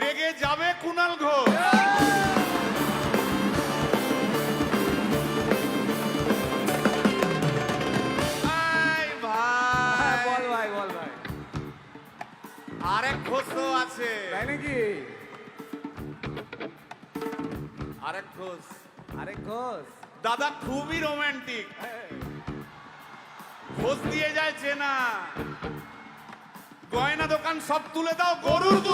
রেগে যাবে কুনাল ঘোষ। হ্যাঁ আরেক ঘোষ তো আছে। তাই নাকি? আরেক ঘোষ আরে ঘোষ দাদা খুবই রোমান্টিক ঘোষ দিয়ে যায় চেনা। গয়না দোকান সব তুলে দাও গরুর দুধের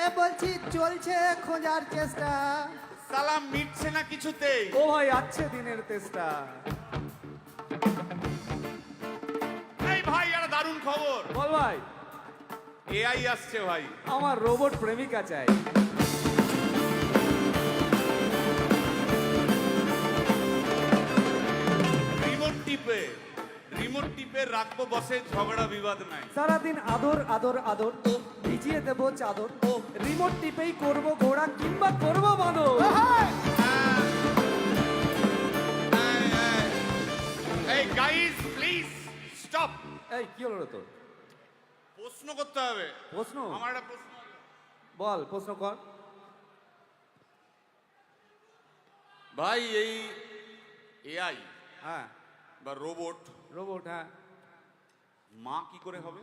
এ বলছি চলছে খোঁজার চেষ্টা। সালাম মিটছে না কিছুতেই ও ভাই আছে দিনের তেষ্টা? এই ভাই একটা দারুণ খবর। বল ভাই। এআই আসছে ভাই। আমার রোবট প্রেমিকা চাই। রিমোট টিপে রিমোট টিপে রাখব বসে ঝগড়া বিবাদ নাই। সারাদিন আদর আদর আদর। ভিজিয়ে দেবো চাদর। রিমোট টিপেই করব ঘোড়া কিংবা করব বাঁদর। এই গাইস প্লিজ স্টপ এই কি হলো তোর? প্রশ্ন করতে হবে। প্রশ্ন? আমার একটা প্রশ্ন আছে। বল প্রশ্ন কর। ভাই এই এআই হ্যাঁ। বা রোবট রোবট হ্যাঁ। মা কি করে হবে?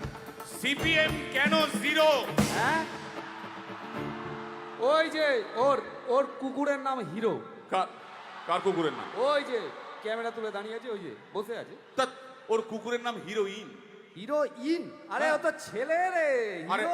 সিপিএম কেন জিরো? হ্যাঁ? ওই যে ওর ওর কুকুরের নাম হিরো। কার কুকুরের নাম? ওই যে ক্যামেরা তুলে দাঁড়িয়ে আছে ওই যে বসে আছে। তা ওর কুকুরের নাম হিরোইন। হিরো ইন আরে ও তো ছেলে রে আরে হিরো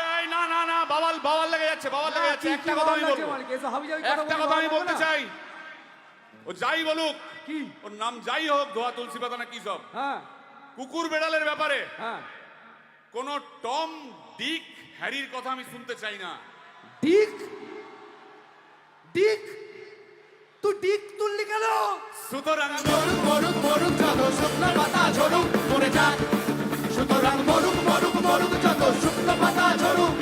এই না না না বাওয়াল বাওয়াল লেগে যাচ্ছে বাওয়াল লেগে যাচ্ছে একটা কথা আমি বলব। একটা কথা আমি বলতে চাই। ও যাই বলুক কি? ওর নাম যাই হোক ধোয়া তুলসী পাতা না কি সব। হ্যাঁ। কুকুর বেড়ালের ব্যাপারে হ্যাঁ। কোন টম ডিক হ্যারির কথা আমি শুনতে চাই না। ডিক? ডিক? তুই ডিক তুললি কেন? সুতরাং মরুক মরুক মরুক জাগো স্বপ্ন পাতা ঝরুক মরে যাক। সুতরাং মরুক মরুক মরুক যত শুকনো পাতা ঝরুক